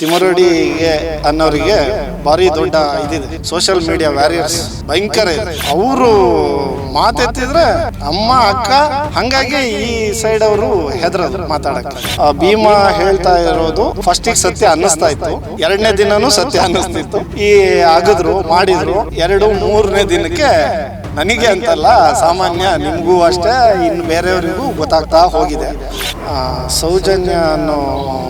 ತಿಮರಡಿಗೆ ಅನ್ನೋರಿಗೆ ಭಾರಿ ದೊಡ್ಡ ಇದಿದೆ. ಸೋಷಿಯಲ್ ಮೀಡಿಯಾ ವ್ಯಾರಿಯರ್ಸ್ ಭಯಂಕರ ಇದೆ. ಅವರು ಮಾತೆತ್ತಿದ್ರೆ ಅಮ್ಮ, ಅಕ್ಕ ಹಂಗಾಗಿ ಈ ಸೈಡ್ ಅವರು ಹೆದ್ರ ಮಾತಾಡಕ್ಕೆ. ಭೀಮಾ ಹೇಳ್ತಾ ಇರೋದು ಫಸ್ಟಿಗೆ ಸತ್ಯ ಅನ್ನಿಸ್ತಾ ಇತ್ತು. ಎರಡನೇ ದಿನನೂ ಸತ್ಯ ಅನ್ನಿಸ್ತಿತ್ತು. ಈ ಆಗದ್ರು ಮಾಡಿದ್ರು. ಎರಡು, ಮೂರನೇ ದಿನಕ್ಕೆ ನನಗೆ ಅಂತಲ್ಲ, ಸಾಮಾನ್ಯ ನಿಮಗೂ ಅಷ್ಟೇ, ಇನ್ನು ಬೇರೆಯವರಿಗೂ ಗೊತ್ತಾಗ್ತಾ ಹೋಗಿದೆ. ಸೌಜನ್ಯ ಅನ್ನೋ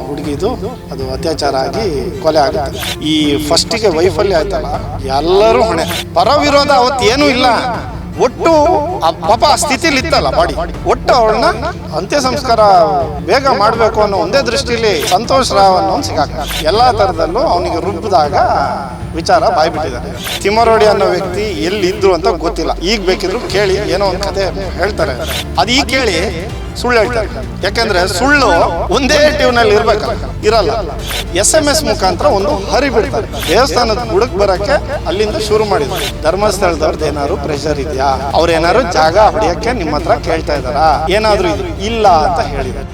ಹುಡುಗಿದು ಅದು ಅತ್ಯಾಚಾರ ಆಗಿ ಕೊಲೆ ಆಗುತ್ತೆ. ಈ ಫಸ್ಟಿಗೆ ವೈಫಲ್ಯ ಆಯ್ತಲ್ಲ, ಎಲ್ಲರೂ ಹೊಣೆ. ಪರವಿರೋಧ ಅವತ್ತು ಏನೂ ಇಲ್ಲ. ಒಟ್ಟು ಆ ಪಾಪ ಆ ಸ್ಥಿತಿಲಿ ಇತ್ತಲ್ಲ ಬಾಡಿ. ಒಟ್ಟು ಅವಳನ್ನ ಅಂತ್ಯ ಸಂಸ್ಕಾರ ಬೇಗ ಮಾಡಬೇಕು ಅನ್ನೋ ಒಂದೇ ದೃಷ್ಟಿಲಿ ಸಂತೋಷ ರಾವ್ ಅನ್ನೋ ಸಿಗಾಕ. ಎಲ್ಲಾ ಥರದಲ್ಲೂ ಅವನಿಗೆ ರುಬ್ಬಿದಾಗ ವಿಚಾರ ಬಾಯ್ಬಿಟ್ಟಿದ್ದಾನೆ ತಿಮ್ಮರೋಡಿ ಅನ್ನೋ ವ್ಯಕ್ತಿ ಎಲ್ಲಿದ್ರು ಅಂತ ಗೊತ್ತಿಲ್ಲ. ಈಗ ಬೇಕಿದ್ರು ಕೇಳಿ, ಏನೋ ಒಂದು ಕತೆ ಹೇಳ್ತಾರೆ. ಅದು ಈಗ ಕೇಳಿ ಸುಳ್ಳು ಹೇಳ್ತಾರೆ. ಯಾಕಂದ್ರೆ ಸುಳ್ಳು ಒಂದೇ ಟ್ಯೂನಲ್ಲಿ ಇರ್ಬೇಕಲ್ಲ, ಇರಲ್ಲ. ಎಸ್ ಎಂ ಎಸ್ ಮುಖಾಂತರ ಒಂದು ಹರಿ ಬಿಡ್ತಾರೆ. ದೇವಸ್ಥಾನದ ಹುಡುಕ್ ಬರಕ್ಕೆ ಅಲ್ಲಿಂದ ಶುರು ಮಾಡಿದ್ರು. ಧರ್ಮಸ್ಥಳದವ್ರದ್ದು ಏನಾದ್ರು ಪ್ರೆಷರ್ ಇದೆಯಾ? ಅವ್ರ ಏನಾದ್ರು ಜಾಗ ಹೊಡೆಯಕ್ಕೆ ನಿಮ್ಮ ಹತ್ರ ಕೇಳ್ತಾ ಇದಾರಾ ಏನಾದ್ರು ಇಲ್ಲ ಅಂತ ಹೇಳಿದ್ದಾರೆ.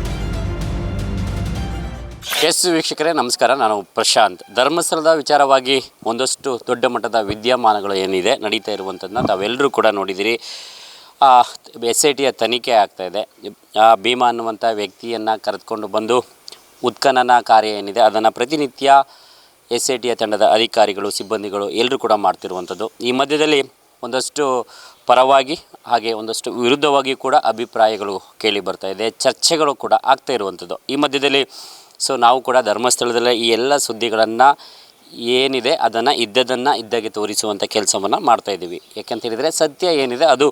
ಎಸ್ ವೀಕ್ಷಕರೇ, ನಮಸ್ಕಾರ. ನಾನು ಪ್ರಶಾಂತ್. ಧರ್ಮಸ್ಥಳದ ವಿಚಾರವಾಗಿ ಒಂದಷ್ಟು ದೊಡ್ಡ ಮಟ್ಟದ ವಿದ್ಯಮಾನಗಳು ಏನಿದೆ, ನಡೀತಾ ಇರುವಂಥದ್ದನ್ನ ತಾವೆಲ್ಲರೂ ಕೂಡ ನೋಡಿದ್ದೀರಿ ಎಸ್ ಐ ಟಿಯ ತನಿಖೆ ಆಗ್ತಾ ಇದೆ. ಆ, ಭೀಮಾ ಅನ್ನುವಂಥ ವ್ಯಕ್ತಿಯನ್ನು ಕರೆದುಕೊಂಡು ಬಂದು ಉತ್ಖನನ ಕಾರ್ಯ ಏನಿದೆ, ಅದನ್ನು ಪ್ರತಿನಿತ್ಯ ಎಸ್ ಐ ಟಿಯ ತಂಡದ ಅಧಿಕಾರಿಗಳು, ಸಿಬ್ಬಂದಿಗಳು ಎಲ್ಲರೂ ಕೂಡ ಮಾಡ್ತಿರುವಂಥದ್ದು. ಈ ಮಧ್ಯದಲ್ಲಿ ಒಂದಷ್ಟು ಪರವಾಗಿ ಹಾಗೆ ಒಂದಷ್ಟು ವಿರುದ್ಧವಾಗಿ ಕೂಡ ಅಭಿಪ್ರಾಯಗಳು ಕೇಳಿ ಬರ್ತಾ ಇದೆ, ಚರ್ಚೆಗಳು ಕೂಡ ಆಗ್ತಾ ಇರುವಂಥದ್ದು. ಈ ಮಧ್ಯದಲ್ಲಿ ಸೊ ನಾವು ಕೂಡ ಧರ್ಮಸ್ಥಳದಲ್ಲೇ ಈ ಎಲ್ಲ ಸುದ್ದಿಗಳನ್ನು ಏನಿದೆ ಅದನ್ನು ಇದ್ದದನ್ನು ಇದ್ದಾಗೆ ತೋರಿಸುವಂಥ ಕೆಲಸವನ್ನು ಮಾಡ್ತಾಯಿದ್ದೀವಿ ಯಾಕಂತ ಹೇಳಿದರೆ ಸತ್ಯ ಏನಿದೆ ಅದು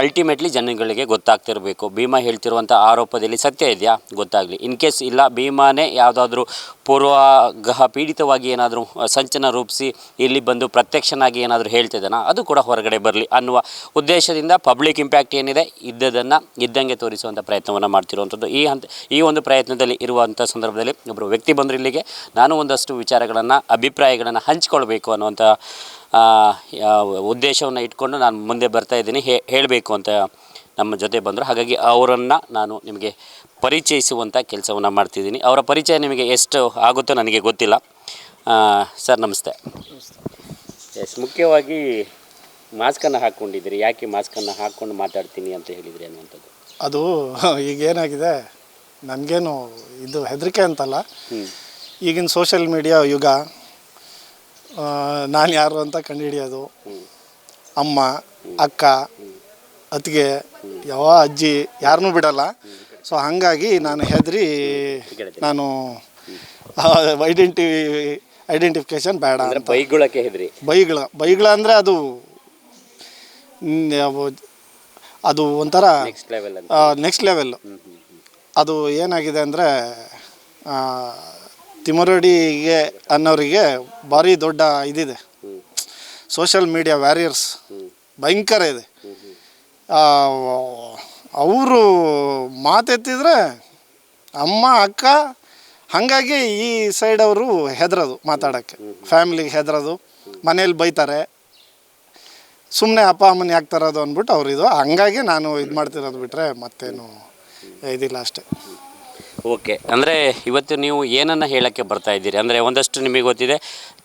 ಅಲ್ಟಿಮೇಟ್ಲಿ ಜನಗಳಿಗೆ ಗೊತ್ತಾಗ್ತಿರಬೇಕು. ಭೀಮಾ ಹೇಳ್ತಿರುವಂಥ ಆರೋಪದಲ್ಲಿ ಸತ್ಯ ಇದೆಯಾ? ಗೊತ್ತಾಗಲಿ. ಇನ್ ಕೇಸ್ ಇಲ್ಲ, ಭೀಮಾನೇ ಯಾವುದಾದ್ರೂ ಪೂರ್ವಾಗ್ರಹ ಪೀಡಿತವಾಗಿ ಏನಾದರೂ ಸಂಚನ ರೂಪಿಸಿ ಇಲ್ಲಿ ಬಂದು ಪ್ರತ್ಯಕ್ಷನಾಗಿ ಏನಾದರೂ ಹೇಳ್ತಿದ್ದಾನ? ಅದು ಕೂಡ ಹೊರಗಡೆ ಬರಲಿ ಅನ್ನುವ ಉದ್ದೇಶದಿಂದ ಪಬ್ಲಿಕ್ ಇಂಪ್ಯಾಕ್ಟ್ ಏನಿದೆ, ಇದ್ದದನ್ನು, ಇದ್ದಂಗೆ ತೋರಿಸುವಂಥ ಪ್ರಯತ್ನವನ್ನು ಮಾಡ್ತಿರುವಂಥದ್ದು ಈ ಹಂತ, ಈ ಒಂದು ಪ್ರಯತ್ನದಲ್ಲಿ ಇರುವಂಥ ಸಂದರ್ಭದಲ್ಲಿ ಒಬ್ಬರು ವ್ಯಕ್ತಿ ಬಂದರು ಇಲ್ಲಿಗೆ, ನಾನು ಒಂದಷ್ಟು ವಿಚಾರಗಳನ್ನು, ಅಭಿಪ್ರಾಯಗಳನ್ನು ಹಂಚಿಕೊಳ್ಬೇಕು ಅನ್ನುವಂಥ ಉದ್ದೇಶವನ್ನು ಇಟ್ಕೊಂಡು ನಾನು ಮುಂದೆ ಬರ್ತಾ ಇದ್ದೀನಿ. ಹೇ ಹೇಳಬೇಕು ಅಂತ ನಮ್ಮ ಜೊತೆ ಬಂದರು. ಹಾಗಾಗಿ ಅವರನ್ನು ನಾನು ನಿಮಗೆ ಪರಿಚಯಿಸುವಂಥ ಕೆಲಸವನ್ನು ಮಾಡ್ತಿದ್ದೀನಿ. ಅವರ ಪರಿಚಯ ನಿಮಗೆ ಎಷ್ಟು ಆಗುತ್ತೋ ನನಗೆ ಗೊತ್ತಿಲ್ಲ. ಆ, ಸರ್ ನಮಸ್ತೆ. ಎಸ್ ಮುಖ್ಯವಾಗಿ ಮಾಸ್ಕನ್ನು ಹಾಕ್ಕೊಂಡಿದ್ದೀರಿ ಯಾಕೆ ಮಾಸ್ಕನ್ನು ಹಾಕ್ಕೊಂಡು ಮಾತಾಡ್ತೀನಿ ಅಂತ ಹೇಳಿದ್ರಿ ಅನ್ನುವಂಥದ್ದು? ಅದು ಈಗ ಏನಾಗಿದೆ ನನಗೇನು ಇದು ಹೆದರಿಕೆ ಅಂತಲ್ಲ. ಹ್ಞೂ ಈಗಿನ ಸೋಷಿಯಲ್ ಮೀಡಿಯಾ ಯುಗ ನಾನು ಯಾರು ಅಂತ ಕಂಡುಹಿಡಿಯೋದು. ಅಮ್ಮ ಅಕ್ಕ ಅತ್ತಿಗೆ ಯಾವ ಅಜ್ಜಿ ಯಾರನ್ನೂ ಬಿಡಲ್ಲ. ಸೊ ಹಾಗಾಗಿ ನಾನು ಹೆದರಿ ನಾನು ಐಡೆಂಟಿ ಐಡೆಂಟಿಫಿಕೇಶನ್ ಬೇಡ ಅಂದ್ರೆ ಬೈಗುಳಕ್ಕೆ ಹೆದ್ರಿ. ಬೈಗಳ ಬೈಗಳ ಅಂದರೆ ಅದು ಯಾವ- ಅದು ಒಂಥರ ನೆಕ್ಸ್ಟ್ ಲೆವೆಲ್ ಅಂತ. ನೆಕ್ಸ್ಟ್ ಲೆವೆಲ್ ಅದು ಏನಾಗಿದೆ ಅಂದರೆ ತಿಮರಡಿಗೆ ಅನ್ನೋರಿಗೆ ಭಾರಿ ದೊಡ್ಡ ಇದಿದೆ. Social media warriors. ಭಯಂಕರ ಇದೆ. ಅವರು ಮಾತೆತ್ತಿದ್ರೆ ಅಮ್ಮ, ಅಕ್ಕ ಹಾಗಾಗಿ ಈ ಸೈಡ್ ಅವರು ಹೆದರೋದು ಮಾತಾಡೋಕ್ಕೆ. ಫ್ಯಾಮಿಲಿಗೆ ಹೆದರೋದು. ಮನೇಲಿ ಬೈತಾರೆ. ಸುಮ್ಮನೆ ಅಪ್ಪ, ಅಮ್ಮನ ಯಾಕೆ ತರೋದು ಅಂದ್ಬಿಟ್ಟು ಅವ್ರು ಇದು ಹಂಗಾಗಿ ನಾನು ಇದು ಮಾಡ್ತಿರೋದು ಬಿಟ್ಟರೆ ಮತ್ತೇನು ಇದಿಲ್ಲ ಅಷ್ಟೇ. ಓಕೆ. ಅಂದರೆ ಇವತ್ತು ನೀವು ಏನನ್ನು ಹೇಳೋಕ್ಕೆ ಬರ್ತಾ ಇದ್ದೀರಿ? ಅಂದರೆ ಒಂದಷ್ಟು ನಿಮಗೆ ಗೊತ್ತಿದೆ,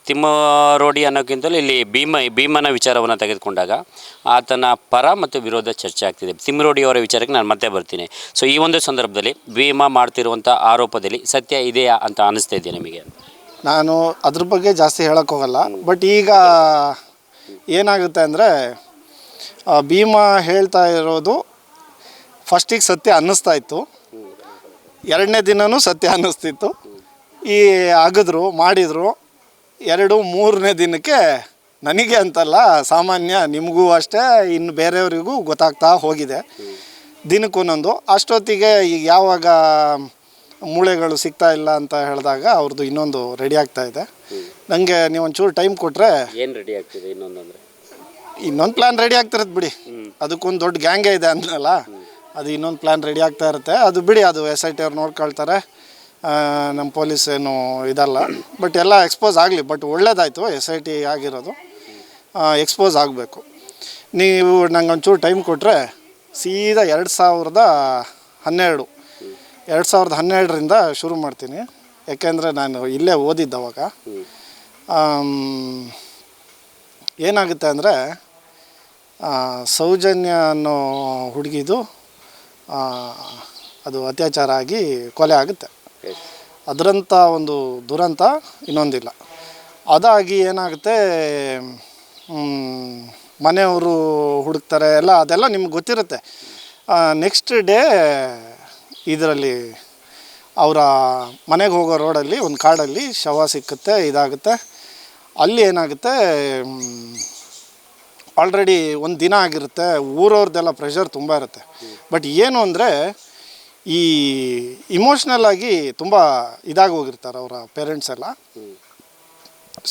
ತಿಮ್ಮರೋಡಿ ಅನ್ನೋಕ್ಕಿಂತಲೂ ಇಲ್ಲಿ ಭೀಮ, ಭೀಮನ ವಿಚಾರವನ್ನು ತೆಗೆದುಕೊಂಡಾಗ ಆತನ ಪರ ಮತ್ತು ವಿರೋಧ ಚರ್ಚೆ ಆಗ್ತಿದೆ. ತಿಮ್ಮರೋಡಿ ಅವರ ವಿಚಾರಕ್ಕೆ ನಾನು ಮತ್ತೆ ಬರ್ತೀನಿ. ಸೊ ಈ ಒಂದು ಸಂದರ್ಭದಲ್ಲಿ ಭೀಮ ಮಾಡ್ತಿರುವಂಥ ಆರೋಪದಲ್ಲಿ ಸತ್ಯ ಇದೆಯಾ ಅಂತ ಅನ್ನಿಸ್ತಾ ಇದೆಯಾ ನಿಮಗೆ? ನಾನು ಅದ್ರ ಬಗ್ಗೆ ಜಾಸ್ತಿ ಹೇಳೋಕ್ಕೋಗಲ್ಲ ಬಟ್ ಈಗ ಏನಾಗುತ್ತೆ ಅಂದರೆ ಭೀಮ ಹೇಳ್ತಾ ಇರೋದು ಫಸ್ಟಿಗೆ ಸತ್ಯ ಅನ್ನಿಸ್ತಾ ಇತ್ತು. ಎರಡನೇ ದಿನವೂ ಸತ್ಯ ಅನ್ನಿಸ್ತಿತ್ತು. ಈ ಅಗದ್ರು ಮಾಡಿದರು ಎರಡು ಮೂರನೇ ದಿನಕ್ಕೆ ನನಗೆ ಅಂತಲ್ಲ ಸಾಮಾನ್ಯ ನಿಮಗೂ ಅಷ್ಟೇ ಇನ್ನು ಬೇರೆಯವರಿಗೂ ಗೊತ್ತಾಗ್ತಾ ಹೋಗಿದೆ. ದಿನಕ್ಕೊಂದೊಂದು ಅಷ್ಟೊತ್ತಿಗೆ ಈಗ ಯಾವಾಗ ಮೂಳೆಗಳು ಸಿಗ್ತಾ ಇಲ್ಲ ಅಂತ ಹೇಳಿದಾಗ ಅವ್ರದ್ದು ಇನ್ನೊಂದು ರೆಡಿ ಆಗ್ತಾ ಇದೆ. ನನಗೆ ನೀವು ಒಂಚೂರು ಟೈಮ್ ಕೊಟ್ಟರೆ ಏನು ರೆಡಿ ಆಗ್ತಿದೆ ಇನ್ನೊಂದು ಅಂದರೆ? ಇನ್ನೊಂದು ಪ್ಲ್ಯಾನ್ ರೆಡಿ ಆಗ್ತಿರತ್ತೆ ಬಿಡಿ. ಅದಕ್ಕೊಂದು ದೊಡ್ಡ ಗ್ಯಾಂಗೇ ಇದೆ ಅಂದ್ನಲ್ಲ? ಅದು ಇನ್ನೊಂದು ಪ್ಲ್ಯಾನ್ ರೆಡಿ ಆಗ್ತಾ ಇರುತ್ತೆ. ಅದು ಬಿಡಿ, ಅದು ಎಸ್ ಐ ಟಿ ಅವ್ರು ನೋಡ್ಕೊಳ್ತಾರೆ. ನಮ್ಮ ಪೊಲೀಸ್ ಏನು ಇದಲ್ಲ. ಬಟ್ ಎಲ್ಲ ಎಕ್ಸ್ಪೋಸ್ ಆಗಲಿ ಬಟ್ ಒಳ್ಳೇದಾಯಿತು ಎಸ್ ಐ ಟಿ ಆಗಿರೋದು. ಎಕ್ಸ್ಪೋಸ್ ಆಗಬೇಕು. ನೀವು ನಂಗೆ ಒಂಚೂರು ಟೈಮ್ ಕೊಟ್ಟರೆ ಸೀದಾ ಎರಡು ಸಾವಿರದ ಹನ್ನೆರಡು. ಎರಡು ಸಾವಿರದ ಹನ್ನೆರಡರಿಂದ ಶುರು ಮಾಡ್ತೀನಿ. ಯಾಕೆಂದರೆ ನಾನು ಇಲ್ಲೇ ಓದಿದ್ದು ಅವಾಗ. ಏನಾಗುತ್ತೆ ಅಂದರೆ ಸೌಜನ್ಯ ಅನ್ನೋ ಹುಡುಗಿದು ಅದು ಅತ್ಯಾಚಾರ ಆಗಿ ಕೊಲೆ ಆಗುತ್ತೆ. ಅದರಂಥ ಒಂದು ದುರಂತ ಇನ್ನೊಂದಿಲ್ಲ. ಅದಾಗಿ ಏನಾಗುತ್ತೆ ಮನೆಯವರು ಹುಡುಕ್ತಾರೆ, ಎಲ್ಲ ಅದೆಲ್ಲ ನಿಮ್ಗೆ ಗೊತ್ತಿರುತ್ತೆ. ನೆಕ್ಸ್ಟ್ ಡೇ ಇದರಲ್ಲಿ ಅವರ ಮನೆಗೆ ಹೋಗೋ ರೋಡಲ್ಲಿ, ಒಂದು ಕಾಡಲ್ಲಿ ಶವ ಸಿಕ್ಕುತ್ತೆ, ಇದಾಗುತ್ತೆ. ಅಲ್ಲಿ ಏನಾಗುತ್ತೆ ಆಲ್ರೆಡಿ ಒಂದು ದಿನ ಆಗಿರುತ್ತೆ ಊರವ್ರದ್ದೆಲ್ಲ ಪ್ರೆಷರ್ ತುಂಬ ಇರುತ್ತೆ. ಬಟ್ ಏನು ಅಂದರೆ, ಈ ಇಮೋಷ್ನಲ್ ಆಗಿ ತುಂಬ ಇದಾಗಿ ಹೋಗಿರ್ತಾರೆ ಅವರ ಪೇರೆಂಟ್ಸ್ ಎಲ್ಲ.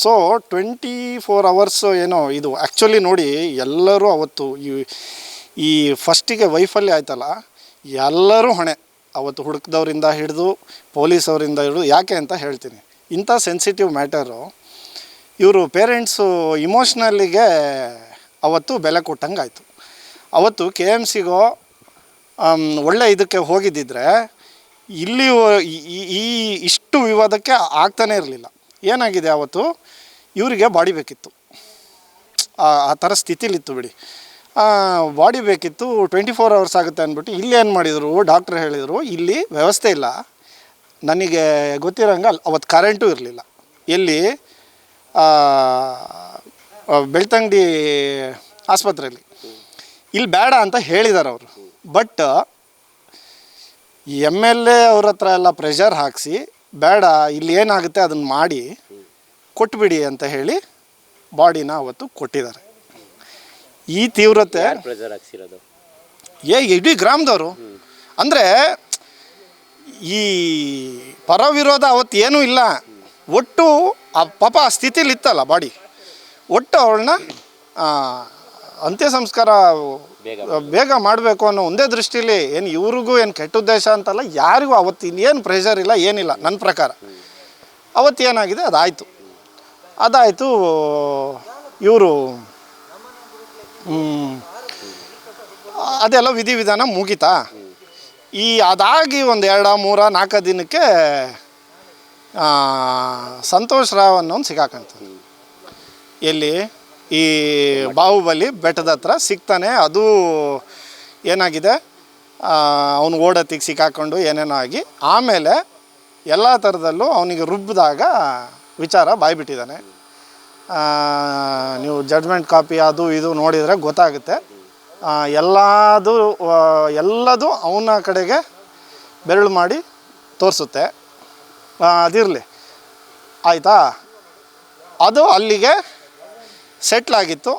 ಸೊ ಟ್ವೆಂಟಿ ಫೋರ್ ಅವರ್ಸ್ ಏನೋ ಇದು ಆ್ಯಕ್ಚುಲಿ ನೋಡಿ ಎಲ್ಲರೂ ಅವತ್ತು ಈ ಈ ಫಸ್ಟಿಗೆ ವೈಫಲ್ಯ ಆಯ್ತಲ್ಲ, ಎಲ್ಲರೂ ಹೊಣೆ. ಅವತ್ತು ಹುಡುಕ್ದವರಿಂದ ಹಿಡಿದು, ಪೊಲೀಸವರಿಂದ ಹಿಡಿದು, ಯಾಕೆ ಅಂತ ಹೇಳ್ತೀನಿ. ಇಂಥ ಸೆನ್ಸಿಟಿವ್ ಮ್ಯಾಟರು ಇವರು ಪೇರೆಂಟ್ಸು ಇಮೋಷ್ನಲ್ಲಿಗೆ ಅವತ್ತು ಬೆಲೆ ಕೊಟ್ಟಂಗೆ ಆಯಿತು ಅವತ್ತು ಕೆ ಎಂ ಸಿಗೋ ಒಳ್ಳೆ ಇದಕ್ಕೆ ಹೋಗಿದ್ದಿದ್ರೆ ಇಲ್ಲಿ ಈ- ಇಷ್ಟು ವಿವಾದಕ್ಕೆ ಆಗ್ತಾನೇ ಇರಲಿಲ್ಲ. ಏನಾಗಿದೆ ಅವತ್ತು? ಇವರಿಗೆ ಬಾಡಿ ಬೇಕಿತ್ತು. ಆ ಥರ ಸ್ಥಿತಿಲಿತ್ತು ಬಿಡಿ. ಬಾಡಿ ಬೇಕಿತ್ತು, ಟ್ವೆಂಟಿ ಫೋರ್ ಅವರ್ಸ್ ಆಗುತ್ತೆ ಅಂದ್ಬಿಟ್ಟು ಇಲ್ಲಿ ಏನು ಮಾಡಿದರು? ಡಾಕ್ಟ್ರ್ ಹೇಳಿದರು, ಇಲ್ಲಿ ವ್ಯವಸ್ಥೆ ಇಲ್ಲ. ನನಗೆ ಗೊತ್ತಿರೋಂಗೆ ಅವತ್ತು ಕರೆಂಟು ಇರಲಿಲ್ಲ. ಎಲ್ಲಿ? ಬೆಳ್ತಂಗಡಿ ಆಸ್ಪತ್ರೆಯಲ್ಲಿ. ಇಲ್ಲಿ ಬೇಡ ಅಂತ ಹೇಳಿದ್ದಾರೆ ಅವರು. ಬಟ್ ಎಂ ಎಲ್ ಎ ಅವ್ರ ಹತ್ರ ಎಲ್ಲ ಪ್ರೆಷರ್ ಹಾಕಿಸಿ ಬೇಡ ಇಲ್ಲಿ ಏನಾಗುತ್ತೆ ಅದನ್ನು ಮಾಡಿ ಕೊಟ್ಬಿಡಿ ಅಂತ ಹೇಳಿ ಬಾಡಿನ ಅವತ್ತು ಕೊಟ್ಟಿದ್ದಾರೆ. ಈ ತೀವ್ರತೆ ಏ ಇಡೀ ಗ್ರಾಮದವರು. ಅಂದರೆ ಈ ಪರ ವಿರೋಧ ಅವತ್ತು ಏನೂ ಇಲ್ಲ. ಒಟ್ಟು ಆ ಪಾಪ ಆ ಸ್ಥಿತಿಲಿ ಇತ್ತಲ್ಲ ಬಾಡಿ. ಒಟ್ಟು ಅವಳನ್ನ ಅಂತ್ಯ ಸಂಸ್ಕಾರ ಬೇಗ ಮಾಡಬೇಕು ಅನ್ನೋ ಒಂದೇ ದೃಷ್ಟಿಲಿ ಏನು ಇವ್ರಿಗೂ ಏನು ಕೆಟ್ಟ ಉದ್ದೇಶ ಅಂತಲ್ಲ ಯಾರಿಗೂ ಅವತ್ತು ಇನ್ನೇನು ಪ್ರೆಷರ್ ಇಲ್ಲ ಏನಿಲ್ಲ ನನ್ನ ಪ್ರಕಾರ. ಅವತ್ತು ಏನಾಗಿದೆ ಅದಾಯಿತು. ಅದಾಯಿತು ಇವರು ಅದೆಲ್ಲ ವಿಧಿವಿಧಾನ ಮುಗೀತಾ? ಈ ಅದಾಗಿ ಒಂದು ಎರಡು ಮೂರ ನಾಲ್ಕು ದಿನಕ್ಕೆ ಸಂತೋಷ ಸಂತೋಷ್ ರಾವ್ ಅನ್ನೋನು ಸಿಗಾಕಂತ ಎಲ್ಲಿ ಈ ಬಾಹುಬಲಿ ಬೆಟ್ಟದ ಹತ್ರ ಸಿಗ್ತಾನೆ. ಅದು ಏನಾಗಿದೆ? ಅವನು ಓಡತ್ತಿಗೆ ಸಿಕ್ಕಾಕೊಂಡು ಏನೇನೋ ಆಗಿ ಆಮೇಲೆ ಎಲ್ಲ ಥರದಲ್ಲೂ ಅವನಿಗೆ ರುಬ್ಬಿದಾಗ ವಿಚಾರ ಬಾಯ್ಬಿಟ್ಟಿದ್ದಾನೆ. ನೀವು ಜಡ್ಮೆಂಟ್ ಕಾಪಿ ಅದು ಇದು ನೋಡಿದರೆ ಗೊತ್ತಾಗುತ್ತೆ. ಎಲ್ಲದು ಎಲ್ಲದು ಅವನ ಕಡೆಗೆ ಬೆರಳು ಮಾಡಿ ತೋರಿಸುತ್ತೆ. ಅದಿರಲಿ. ಆಯಿತಾ? ಅದು ಅಲ್ಲಿಗೆ ಸೆಟ್ಲಾಗಿತ್ತು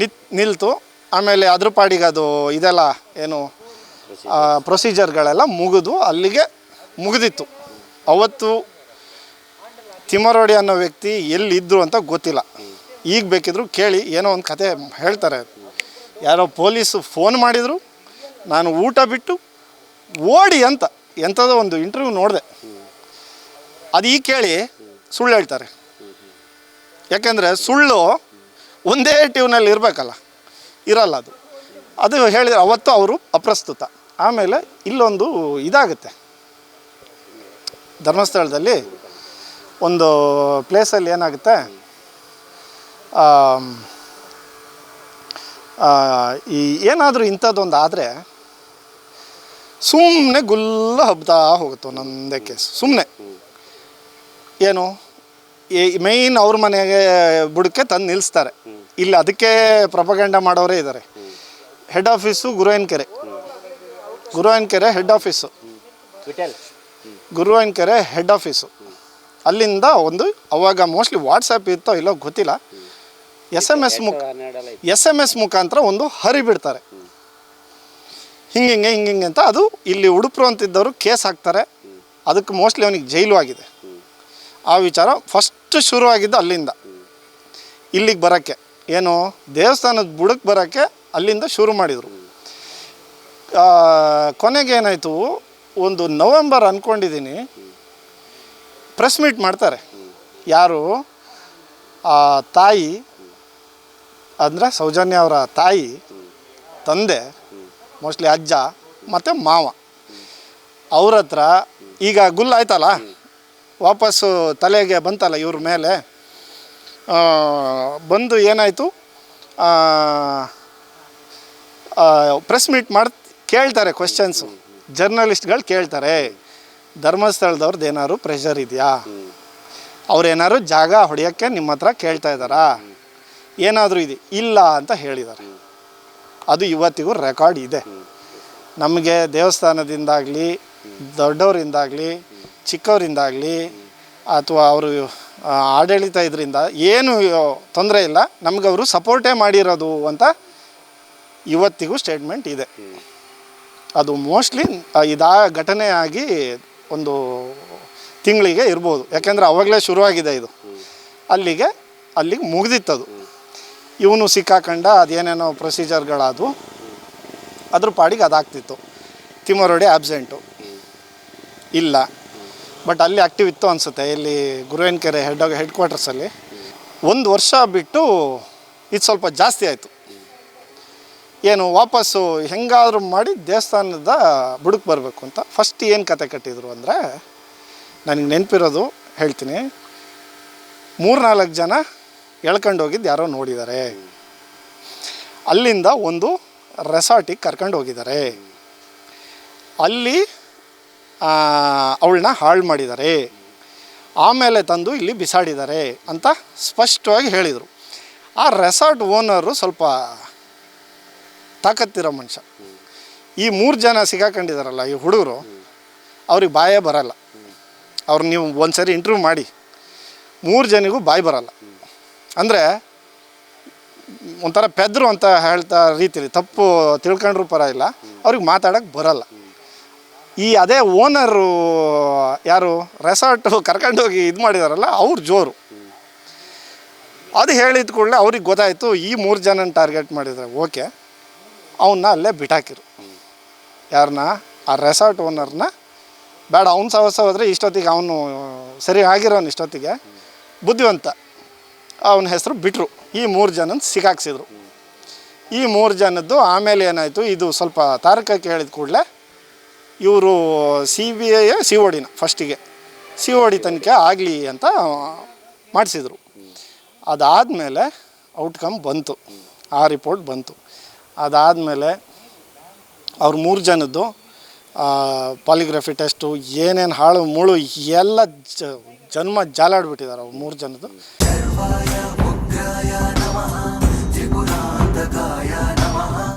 ನಿತ್, ನಿಲ್ತು, ಆಮೇಲೆ ಅದ್ರ ಪಾಡಿಗೆ ಅದು ಇದೆಲ್ಲ ಏನು ಪ್ರೊಸೀಜರ್ಗಳೆಲ್ಲ ಮುಗಿದು ಅಲ್ಲಿಗೆ ಮುಗಿದಿತ್ತು. ಅವತ್ತು ತಿಮ್ಮರೋಡಿ ಅನ್ನೋ ವ್ಯಕ್ತಿ ಎಲ್ಲಿದ್ದರು ಅಂತ ಗೊತ್ತಿಲ್ಲ. ಈಗ ಬೇಕಿದ್ರು ಕೇಳಿ, ಏನೋ ಒಂದು ಕತೆ ಹೇಳ್ತಾರೆ. ಯಾರೋ ಪೊಲೀಸು ಫೋನ್ ಮಾಡಿದರು, ನಾನು ಊಟ ಬಿಟ್ಟು ಓಡಿ ಅಂತ, ಎಂಥದೋ ಒಂದು ಇಂಟರ್ವ್ಯೂ ನೋಡಿದೆ. ಅದು ಈಗ ಕೇಳಿ ಸುಳ್ಳು ಹೇಳ್ತಾರೆ. ಯಾಕೆಂದರೆ ಸುಳ್ಳು ಒಂದೇ ಟ್ಯೂನಲ್ಲಿ ಇರಬೇಕಲ್ಲ, ಇರಲ್ಲ ಅದು. ಅದು ಹೇಳಿದ್ರೆ ಅವತ್ತು ಅವರು ಅಪ್ರಸ್ತುತ. ಆಮೇಲೆ ಇಲ್ಲೊಂದು ಇದಾಗುತ್ತೆ. ಧರ್ಮಸ್ಥಳದಲ್ಲಿ ಒಂದು ಪ್ಲೇಸಲ್ಲಿ ಏನಾಗುತ್ತೆ? ಈ ಏನಾದರೂ ಇಂಥದ್ದೊಂದು ಆದರೆ ಸುಮ್ಮನೆ ಗುಲ್ಲ ಹಬ್ತಾ ಹೋಗುತ್ತೆ ಒಂದೊಂದೇ ಕೇಸ್ ಸುಮ್ಮನೆ ಏನು? ಮೈನ್ ಅವ್ರ ಮನೆಗೆ ಬುಡಕ್ಕೆ ತಂದು ನಿಲ್ಲಿಸ್ತಾರೆ ಇಲ್ಲಿ ಅದಕ್ಕೆ ಪ್ರಪಗಂಡ ಮಾಡೋರೇ ಇದ್ದಾರೆ head office Guruvayanakere Guruvayanakere head office Guruvayanakere head office ಅಲ್ಲಿಂದ ಒಂದು ಅವಾಗ ಮೋಸ್ಟ್ಲಿ ವಾಟ್ಸಪ್ ಇತ್ತೋ ಇಲ್ಲೋ ಗೊತ್ತಿಲ್ಲ. ಎಸ್ ಎಂ ಎಸ್ ಮುಖ ಎಸ್ ಎಂ ಎಸ್ ಮುಖಾಂತರ ಒಂದು ಹರಿ ಬಿಡ್ತಾರೆ. ಹಿಂಗೆ ಹಿಂಗೆ ಹಿಂಗೆ ಹಿಂಗೆ ಅಂತ ಅದು ಇಲ್ಲಿ ಉಡುಪ್ರು ಅಂತಿದ್ದವರು ಕೇಸ್ ಹಾಕ್ತಾರೆ. ಅದಕ್ಕೆ ಮೋಸ್ಟ್ಲಿ ಅವನಿಗೆ ಜೈಲು ಆಗಿದೆ. ಆ ವಿಚಾರ ಫಸ್ಟ್ ಶುರು ಆಗಿದ್ದು ಅಲ್ಲಿಂದ. ಇಲ್ಲಿಗೆ ಬರೋಕ್ಕೆ. ಏನು, ದೇವಸ್ಥಾನದ ಬುಡಕ್ಕೆ ಬರೋಕ್ಕೆ ಅಲ್ಲಿಂದ ಶುರು ಮಾಡಿದರು. ಕೊನೆಗೆ ಏನಾಯಿತು, ಒಂದು ನವೆಂಬರ್ ಅಂದ್ಕೊಂಡಿದ್ದೀನಿ ಪ್ರೆಸ್ ಮೀಟ್ ಮಾಡ್ತಾರೆ. ಯಾರು? ಆ ತಾಯಿ, ಅಂದರೆ ಸೌಜನ್ಯ ಅವರ ತಾಯಿ, ತಂದೆ, ಮೋಸ್ಟ್ಲಿ ಅಜ್ಜ, ಮತ್ತು ಮಾವ. ಅವ್ರ ಹತ್ರ ಈಗ ಗುಲ್ ಆಯ್ತಲ್ಲ? ವಾಪಸ್ಸು ತಲೆಗೆ ಬಂತಲ್ಲ ಇವ್ರ ಮೇಲೆ. ಬಂದು ಏನಾಯಿತು? ಪ್ರೆಸ್ ಮೀಟ್ ಮಾಡಿ, ಕೇಳ್ತಾರೆ ಕ್ವೆಶನ್ಸು ಜರ್ನಲಿಸ್ಟ್ಗಳು ಕೇಳ್ತಾರೆ ಧರ್ಮಸ್ಥಳದವ್ರದ್ದು ಏನಾದ್ರು ಪ್ರೆಷರ್ ಇದೆಯಾ? ಅವ್ರೇನಾದ್ರು ಜಾಗ ಹೊಡೆಯೋಕ್ಕೆ ನಿಮ್ಮ ಹತ್ರ ಕೇಳ್ತಾ ಇದ್ದಾರಾ? ಏನಾದರೂ ಇದೆ, ಇಲ್ಲ ಅಂತ ಹೇಳಿದ್ದಾರೆ ಅದು ಇವತ್ತಿಗೂ ರೆಕಾರ್ಡ್ ಇದೆ. ನಮಗೆ ದೇವಸ್ಥಾನದಿಂದಾಗಲಿ ದೊಡ್ಡವರಿಂದಾಗಲಿ ಚಿಕ್ಕವರಿಂದಾಗಲಿ ಅಥವಾ ಅವರು ಆಡಳಿತ ಇದರಿಂದ ಏನು ತೊಂದರೆ ಇಲ್ಲ ನಮ್ಗೆ ಅವರು ಸಪೋರ್ಟೇ ಮಾಡಿರೋದು ಅಂತ ಇವತ್ತಿಗೂ ಸ್ಟೇಟ್ಮೆಂಟ್ ಇದೆ. ಅದು ಮೋಸ್ಟ್ಲಿ ಇದಾ ಘಟನೆ ಆಗಿ ಒಂದು ತಿಂಗಳಿಗೆ ಇರ್ಬೋದು. ಯಾಕೆಂದರೆ ಅವಾಗಲೇ ಶುರುವಾಗಿದೆ ಇದು. ಅಲ್ಲಿಗೆ ಅಲ್ಲಿಗೆ ಮುಗ್ದಿತ್ತದು. ಇವನು ಸಿಕ್ಕಾಕಂಡ ಅದೇನೇನೋ ಪ್ರೊಸೀಜರ್ಗಳಾದವು ಅದ್ರ ಪಾಡಿಗೆ ಅದಾಗ್ತಿತ್ತು. ತಿಮ್ಮರೋಡಿ ಆಬ್ಸೆಂಟು ಇಲ್ಲ. ಬಟ್ ಅಲ್ಲಿ ಆ್ಯಕ್ಟಿವ್ ಇತ್ತು ಅನಿಸುತ್ತೆ. ಇಲ್ಲಿ ಗುರುವಿನ ಕೆರೆ ಹೆಡ್ ಹೆಡ್ ಕ್ವಾರ್ಟರ್ಸಲ್ಲಿ ಒಂದು ವರ್ಷ ಬಿಟ್ಟು ಇದು ಸ್ವಲ್ಪ ಜಾಸ್ತಿ ಆಯಿತು. ಏನು ವಾಪಸ್ಸು ಹೆಂಗಾದರೂ ಮಾಡಿ ದೇವಸ್ಥಾನದ ಬುಡಕ್ಕೆ ಬರಬೇಕು ಅಂತ ಫಸ್ಟ್ ಏನು ಕತೆ ಕಟ್ಟಿದ್ರು ಅಂದರೆ ನನಗೆ ನೆನಪಿರೋದು ಹೇಳ್ತೀನಿ. ಮೂರ್ನಾಲ್ಕು ಜನ ಎಳ್ಕೊಂಡು ಹೋಗಿದ್ದು ಯಾರೋ ನೋಡಿದ್ದಾರೆ ಅಲ್ಲಿಂದ ಒಂದು ರೆಸಾರ್ಟಿಗೆ ಕರ್ಕೊಂಡು ಹೋಗಿದ್ದಾರೆ ಅಲ್ಲಿ ಅವಳನ್ನ ಹಾಳು ಮಾಡಿದ್ದಾರೆ. ಆಮೇಲೆ ತಂದು ಇಲ್ಲಿ ಬಿಸಾಡಿದ್ದಾರೆ ಅಂತ ಸ್ಪಷ್ಟವಾಗಿ ಹೇಳಿದರು. ಆ ರೆಸಾರ್ಟ್ ಓನರು ಸ್ವಲ್ಪ ತಾಕತ್ತಿರೋ ಮನುಷ್ಯ. ಈ ಮೂರು ಜನ ಸಿಗಾಕೊಂಡಿದಾರಲ್ಲ, ಈ ಹುಡುಗರು, ಅವ್ರಿಗೆ ಬಾಯೇ ಬರಲ್ಲ. ಅವ್ರು ನೀವು ಒಂದು ಸರಿ ಇಂಟರ್ವ್ಯೂ ಮಾಡಿ. ಮೂರು ಜನಿಗೂ ಬಾಯಿ ಬರಲ್ಲ. ಅಂದರೆ ಒಂಥರ ಪೆದ್ರು ಅಂತ ಹೇಳ್ತಾ ರೀತಿಲಿ, ತಪ್ಪು ತಿಳ್ಕೊಂಡ್ರೂ ಪರ ಇಲ್ಲ. ಅವ್ರಿಗೆ ಮಾತಾಡೋಕ್ಕೆ ಬರಲ್ಲ. ಈ ಅದೇ ಓನರು, ಯಾರು ರೆಸಾರ್ಟು ಕರ್ಕೊಂಡೋಗಿ ಇದು ಮಾಡಿದಾರಲ್ಲ, ಅವ್ರು ಜೋರು. ಅದು ಹೇಳಿದ ಕೂಡಲೇ ಅವ್ರಿಗೆ ಗೊತ್ತಾಯಿತು, ಈ ಮೂರು ಜನನ ಟಾರ್ಗೆಟ್ ಮಾಡಿದರೆ ಓಕೆ ಅವನ್ನ ಅಲ್ಲೇ ಬಿಟ್ಟಾಕಿರು ಯಾರನ್ನ ಆ ರೆಸಾರ್ಟ್ ಓನರ್ನ ಬೇಡ, ಅವ್ನ ಸಹಸ ಹೋದರೆ ಇಷ್ಟೊತ್ತಿಗೆ ಅವನು ಸರಿ ಆಗಿರೋನು ಇಷ್ಟೊತ್ತಿಗೆ. ಬುದ್ಧಿವಂತ. ಅವನ ಹೆಸರು ಬಿಟ್ಟರು ಈ ಮೂರು ಜನನ ಸಿಕ್ಕಾಕ್ಸಿದ್ರು ಈ ಮೂರು ಜನದ್ದು ಆಮೇಲೆ ಏನಾಯಿತು, ಇದು ಸ್ವಲ್ಪ ತಾರಕಕ್ಕೆ ಹೇಳಿದ ಕೂಡಲೇ ಇವರು C B I C O ಡಿನ ಫಸ್ಟಿಗೆ ಸಿ ಒ ಡಿ ತನಿಖೆ ಆಗಲಿ ಅಂತ ಮಾಡಿಸಿದರು. ಅದಾದಮೇಲೆ ಔಟ್ಕಮ್ ಬಂತು. ಆ ರಿಪೋರ್ಟ್ ಬಂತು. ಅದಾದಮೇಲೆ ಅವ್ರು ಮೂರು ಜನದ್ದು ಪಾಲಿಗ್ರಫಿ ಟೆಸ್ಟು ಏನೇನು ಹಾಳು, ಮುಳು, ಎಲ್ಲ ಜ, ಜನ್ಮ ಜಾಲಾಡ್ಬಿಟ್ಟಿದ್ದಾರೆ ಅವ್ರು ಮೂರು ಜನದ್ದು.